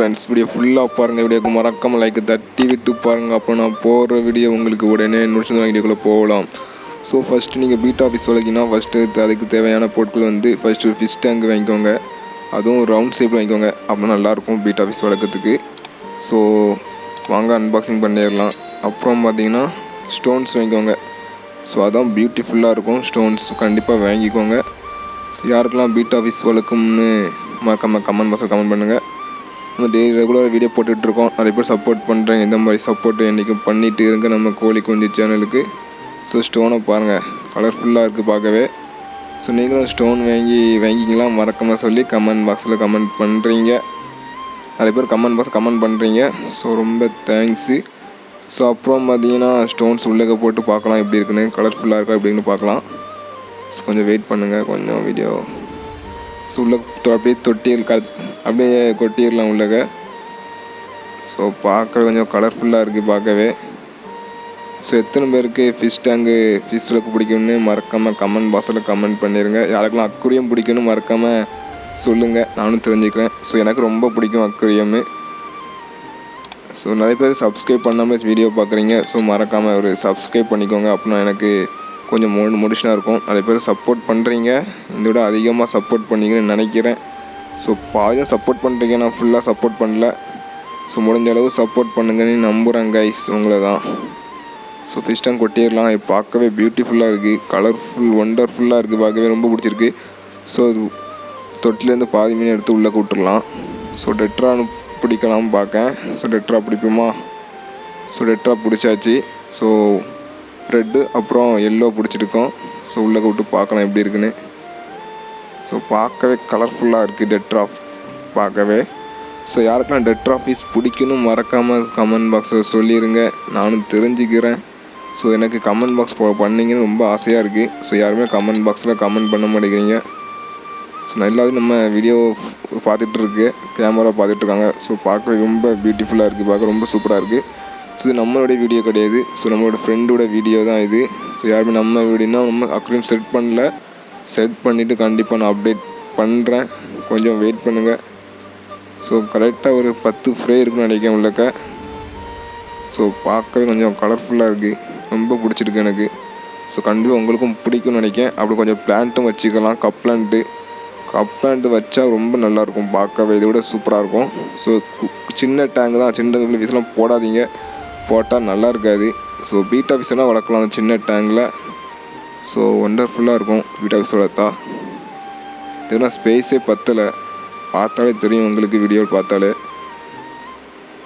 Friends video ஃபுல்லாக பாருங்கள் வீடியோக்கு மறக்காமல் லைக் தட்டி விட்டு பாருங்கள் அப்போ நான் போடுற வீடியோ உங்களுக்கு உடனே நோட்டிஃபிகேஷன் வீடியோக்குள்ளே போகலாம். ஸோ ஃபஸ்ட்டு நீங்கள் பீட் ஆஃபீஸ் வளைக்கினா ஃபஸ்ட்டு அதுக்கு தேவையான பொருட்கள் வந்து ஃபஸ்ட்டு ஃபிஷ் டேங்க் வாங்கிக்கோங்க. அதுவும் ரவுண்ட் ஷேப்பில் வாங்கிக்கோங்க. அப்போ நல்லாயிருக்கும் பீட் ஆஃபீஸ் வளர்க்கறதுக்கு ஸோ வாங்க அன்பாக்சிங் பண்ணிடலாம். அப்புறம் பார்த்தீங்கன்னா ஸ்டோன்ஸ் வாங்கிக்கோங்க. ஸோ அதான் பியூட்டிஃபுல்லாக இருக்கும். ஸ்டோன்ஸ் கண்டிப்பாக வாங்கிக்கோங்க. யாருக்கெல்லாம் பீட் ஆஃபீஸ் வளர்க்கும்னு மறக்காமல் கமெண்ட் பாக்ஸில் கமெண்ட் பண்ணுங்கள் நம்ம டெய்லி ரெகுலராக வீடியோ போட்டுட்ருக்கோம். நிறைய பேர் சப்போர்ட் பண்ணுறேன் இந்த மாதிரி சப்போர்ட் என்றைக்கும் பண்ணிட்டு இருங்க. நம்ம கோழி குஞ்சு சேனலுக்கு ஸோ ஸ்டோனை பாருங்கள் கலர்ஃபுல்லாக இருக்குது பார்க்கவே. ஸோ நீங்களும் ஸ்டோன் வாங்கி வாங்கிங்களா மறக்காமல் சொல்லி கமெண்ட் பாக்ஸில் கமெண்ட் பண்ணுறீங்க நிறைய பேர் கமெண்ட் பாக்ஸ் கமெண்ட் பண்ணுறீங்க ஸோ ரொம்ப தேங்க்ஸு ஸோ அப்புறம் பார்த்தீங்கன்னா ஸ்டோன்ஸ் உள்ளே போட்டு பார்க்கலாம். எப்படி இருக்குன்னு. கலர்ஃபுல்லாக இருக்கா எப்படின்னு பார்க்கலாம். ஸோ கொஞ்சம் வெயிட் பண்ணுங்கள் கொஞ்சம் வீடியோ ஸோ உள்ளே அப்படியே தொட்டி க அப்படியே கொட்டிடலாம் உள்ளக. ஸோ பார்க்க கொஞ்சம் கலர்ஃபுல்லாக இருக்குது பார்க்கவே. ஸோ எத்தனை பேருக்கு ஃபிஷ் டேங்கு ஃபிஷ் விளக்கு பிடிக்கும்னு மறக்காமல் கமெண்ட் பாக்ஸில் கமெண்ட் பண்ணிடுங்க யாருக்கெல்லாம் அக்குரியம் பிடிக்கும்னு மறக்காமல் சொல்லுங்கள் நானும் தெரிஞ்சுக்கிறேன். ஸோ எனக்கு ரொம்ப பிடிக்கும் அக்குரியமு ஸோ நிறைய பேர் சப்ஸ்கிரைப் பண்ணாமல் வீடியோ பார்க்குறீங்க. ஸோ மறக்காமல் ஒரு சப்ஸ்கிரைப் பண்ணிக்கோங்க. அப்படின்னா எனக்கு கொஞ்சம் மோ மோடிஷனாக இருக்கும். நிறைய பேர் சப்போர்ட் பண்ணுறீங்க இந்த விட அதிகமாக சப்போர்ட் பண்ணீங்கன்னு நினைக்கிறேன். ஸோ பாதியாக சப்போர்ட் பண்ணுறீங்க நான் ஃபுல்லாக சப்போர்ட் பண்ணல. ஸோ முடிஞ்ச அளவு சப்போர்ட் பண்ணுங்கன்னு நம்புகிறேன் கைஸ் உங்களை தான். ஸோ ஃபிஷ் டேங்க் கொட்டிடலாம். இது பார்க்கவே பியூட்டிஃபுல்லாக இருக்குது கலர்ஃபுல் ஒண்டர்ஃபுல்லாக இருக்குது பார்க்கவே ரொம்ப பிடிச்சிருக்கு. ஸோ தொட்டிலேருந்து பாதி மீன் எடுத்து உள்ளே கூட்டுடலாம். ஸோ டெட்ரான்னு பிடிக்கலாம் பார்க்கேன். ஸோ டெட்ரா பிடிப்போமா? ஸோ டெட்ரா பிடிச்சாச்சு. ஸோ ரெட்டு அப்புறம் எல்லோ பிடிச்சிருக்கோம். ஸோ உள்ளே விட்டு பார்க்கலாம் எப்படி இருக்குன்னு. ஸோ பார்க்கவே கலர்ஃபுல்லாக இருக்குது டெட் ட்ராப் பார்க்கவே. ஸோ யாருக்கெல்லாம் டெட் ட்ராஃபீஸ் பிடிக்கணும் மறக்காமல் கமெண்ட் பாக்ஸில் சொல்லிடுங்க நானும் தெரிஞ்சுக்கிறேன். ஸோ எனக்கு கமெண்ட் பாக்ஸ் பண்ணிங்கன்னு ரொம்ப ஆசையாக இருக்குது ஸோ யாருமே கமெண்ட் பாக்ஸில் கமெண்ட் பண்ண மாட்டேங்கிறீங்க. ஸோ நல்லாவது நம்ம வீடியோ பார்த்துட்டு இருக்கு. கேமரா பார்த்துட்ருக்காங்க ஸோ பார்க்க ரொம்ப பியூட்டிஃபுல்லாக இருக்குது பார்க்க ரொம்ப சூப்பராக இருக்குது ஸோ இது நம்மளோட வீடியோ கிடையாது. ஸோ நம்மளோட ஃப்ரெண்டோட வீடியோ தான் இது. ஸோ யாருமே நம்ம வீடியோனா நம்ம அக்ரீம் செட் பண்ணல. செட் பண்ணிவிட்டு கண்டிப்பாக நான் அப்டேட் பண்ணுறேன் கொஞ்சம் வெயிட் பண்ணுங்கள் ஸோ கரெக்டாக ஒரு பத்து ஃப்ரே இருக்குன்னு நினைக்கிறேன் உள்ளக்க. ஸோ பார்க்கவே கொஞ்சம் கலர்ஃபுல்லாக இருக்குது ரொம்ப பிடிச்சிருக்கு எனக்கு. ஸோ கண்டிப்பாக உங்களுக்கும் பிடிக்கும்னு நினைக்கிறேன். அப்படி கொஞ்சம் பிளான்ட்டும் வச்சுக்கலாம். கப் பிளான்ட்டு கப் பிளான்ட் வச்சா ரொம்ப நல்லாயிருக்கும் பார்க்கவே. இதை விட சூப்பராக இருக்கும். ஸோ சின்ன டேங்க் தான். சின்ன வீசலாம் போடாதீங்க. போட்டால் நல்லா இருக்காது. ஸோ பீட் ஆஃபீஸ்னால் வளர்க்கலாம். அந்த சின்ன டேங்கில் ஸோ ஒண்டர்ஃபுல்லாக இருக்கும் பீட் ஆஃபீஸ் வளர்த்தா. இதெல்லாம் ஸ்பேஸே பத்தலை. பார்த்தாலே தெரியும் உங்களுக்கு வீடியோ பார்த்தாலே.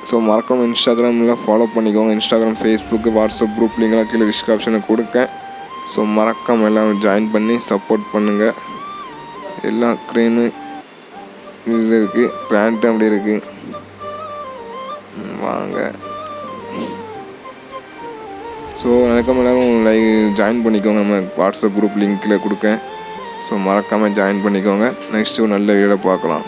ஸோ மறக்காம இன்ஸ்டாகிராமில் ஃபாலோ பண்ணிக்கோங்க. இன்ஸ்டாகிராம் ஃபேஸ்புக்கு வாட்ஸ்அப் குரூப் லிங்க்லாம் கீழே டிஸ்கிரிப்ஷனில் கொடுக்கேன். ஸோ மறக்காம எல்லாம் ஜாயின் பண்ணி சப்போர்ட் பண்ணுங்கள் எல்லாம் க்ரீனு இது இருக்குது பிளான்ட்டு அப்படி இருக்குது வாங்க. ஸோ மறக்காம எல்லோரும் லைக் ஜாயின் பண்ணிக்கோங்க. நம்ம வாட்ஸ்அப் குரூப் லிங்க்கில் கொடுக்கேன். ஸோ மறக்காமல் ஜாயின் பண்ணிக்கோங்க. நெக்ஸ்ட்டு நல்ல வீடியோ பார்க்கலாம்.